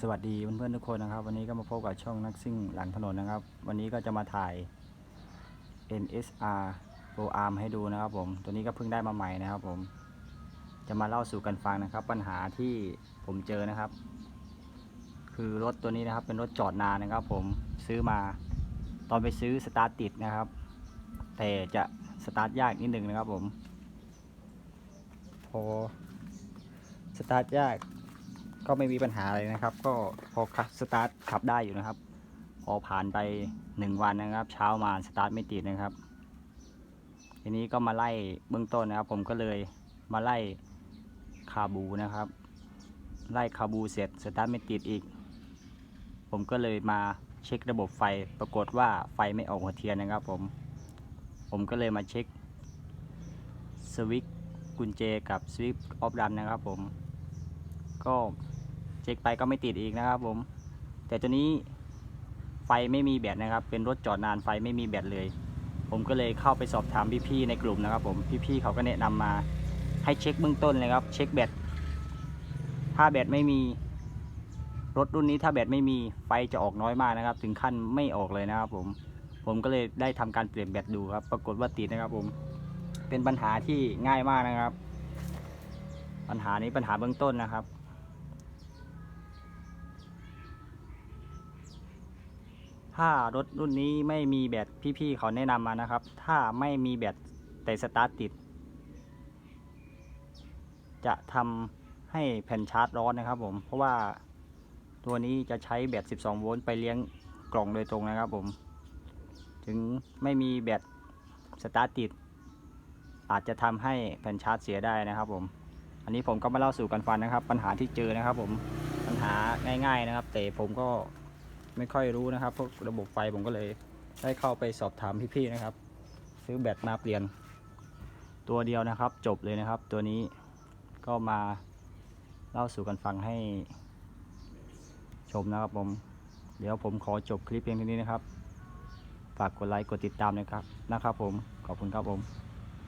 สวัสดีเพื่อนๆทุกคนนะครับ วันนี้ก็มาพบกับช่องนักซิ่งหลังถนนนะครับ วันนี้ก็จะมาถ่าย NSR Pro Arm ให้ดูนะครับผม ตัวนี้ก็เพิ่งได้มาใหม่นะครับผม จะมาเล่าสู่กันฟังนะครับ ปัญหาที่ผมเจอนะครับ คือรถตัวนี้นะครับ เป็นรถจอดนานนะครับ ผมซื้อมาตอนไปซื้อสตาร์ทติดนะครับ แต่จะสตาร์ทยากนิดนึงนะครับผมพอสตาร์ทยาก ก็ไม่มีปัญหาอะไรนะครับ ก็พอสตาร์ทขับได้อยู่นะครับ พอผ่านไปหนึ่งวันนะครับ เช้ามาสตาร์ทไม่ติดนะครับ ทีนี้ก็มาไล่เบื้องต้นนะครับ ผมก็เลยมาไล่คาบูนะครับ ไล่คาบูเสร็จสตาร์ทไม่ติดอีก ผมก็เลยมาเช็คระบบไฟปรากฏว่าไฟไม่ออกหัวเทียนนะครับ ผม ผมก็เลยมาเช็คสวิตช์กุญแจกับสวิตช์ออฟดันนะครับผมก็ เช็คไปก็ไม่ติดอีกนะครับผม แต่ตัวนี้ไฟไม่มีแบตนะครับ เป็นรถจอดนานไฟไม่มีแบตเลย ผมก็เลยเข้าไปสอบถามพี่ๆในกลุ่มนะครับ ผมพี่ๆเขาก็แนะนำมา ให้เช็คเบื้องต้นเลยครับ เช็คแบตถ้าแบตไม่มีรถรุ่นนี้ถ้าแบตไม่มีไฟจะออกน้อยมากนะครับ ถึงขั้นไม่ออกเลยนะครับ ผม ผมก็เลยได้ทำการเปลี่ยนแบตดูครับ ปรากฏว่าติดนะครับ ผม เป็นปัญหาที่ง่ายมากนะครับ ปัญหานี้ปัญหาเบื้องต้นนะครับ ถ้ารถรุ่นนี้ไม่มีแบตพี่ๆเขาแนะนำมานะครับ ถ้าไม่มีแบตแต่สตาร์ทติด จะทำให้แผ่นชาร์จร้อนนะครับผม เพราะว่าตัวนี้จะใช้แบต 12 โวลต์ไปเลี้ยงกล่องโดยตรงนะครับผม ถึงไม่มีแบตสตาร์ทติด อาจจะทำให้แผ่นชาร์จเสียได้นะครับผม อันนี้ผมก็มาเล่าสู่กันฟังนะครับ ปัญหาที่เจอนะครับผม ปัญหาง่าย ๆนะครับ แต่ผมก็ ไม่ค่อยรู้นะครับพวกระบบไฟผมก็เลยได้เข้าไปสอบถามพี่ๆนะครับ ซื้อแบตมาเปลี่ยน ตัวเดียวนะครับ จบเลยนะครับ ตัวนี้ก็มาเล่าสู่กันฟังให้ ชมนะครับผม เดี๋ยวผมขอจบคลิปเพียงเท่านี้นะครับฝากกดไลค์กดติดตามนะครับนะครับผมขอบคุณครับผม